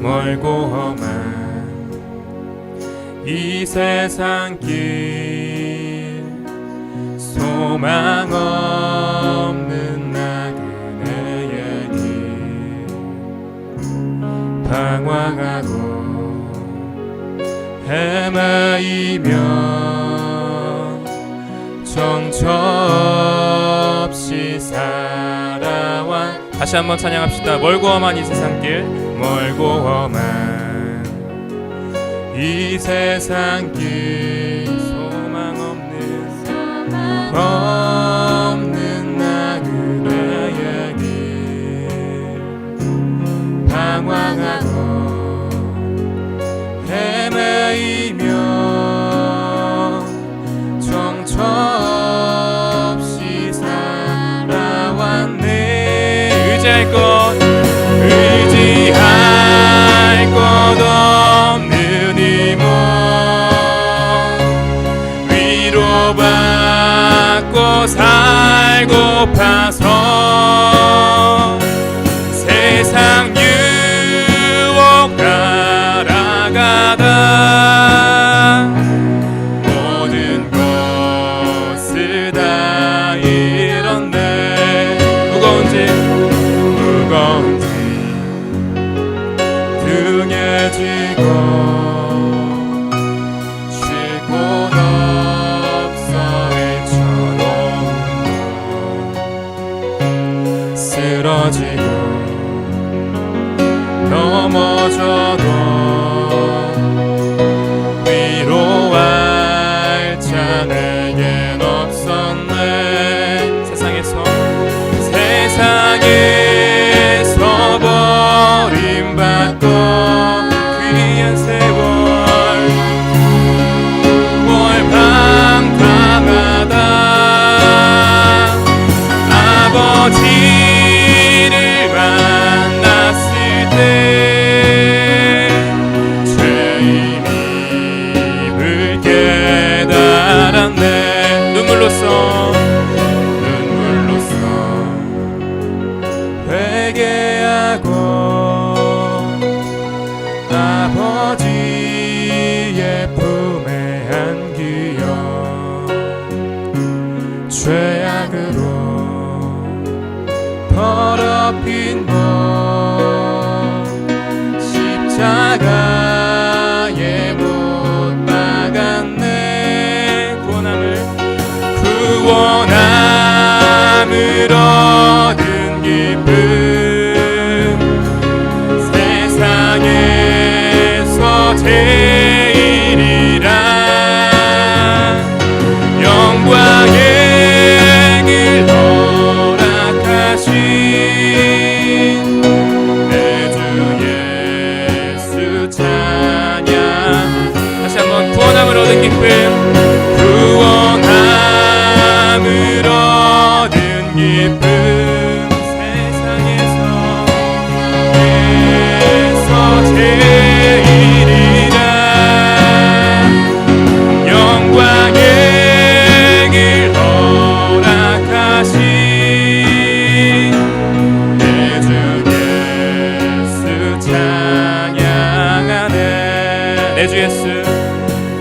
멀고 험한 이 세상 길. 소망 없는 나그네의 길. 방황하고 헤매이며 정처 없이 살아와 다시 한번 찬양합시다. 멀고 험한 이 세상 길 멀고 험한 이 세상 길 소망 없는 없는 살고파서 세상 유혹 따라가다. 모든 것을 다 잃었네. 무거운지 무거운지 등에 지고 구원함을 얻은 기쁨 세상에서 제일 내 주 예수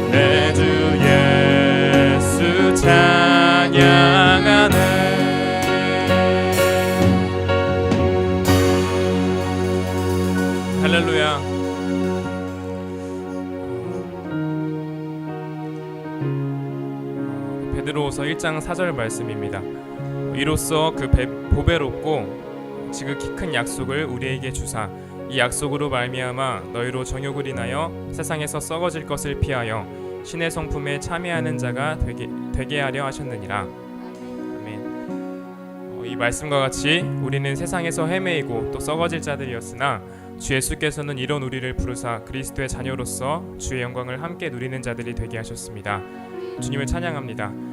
내 주 예수 찬양하네 할렐루야 베드로후서 1장 4절 말씀입니다. 이로써 그 배- 보배롭고 지극히 큰 약속을 우리에게 주사 이 약속으로 말미암아 너희로 정욕을 인하여 세상에서 썩어질 것을 피하여 신의 성품에 참여하는 자가 되게 되게 하려 하셨느니라. 아멘. 어, 이 말씀과 같이 우리는 세상에서 헤매이고 또 썩어질 자들이었으나 주 예수께서는 이런 우리를 부르사 그리스도의 자녀로서 주의 영광을 함께 누리는 자들이 되게 하셨습니다. 주님을 찬양합니다.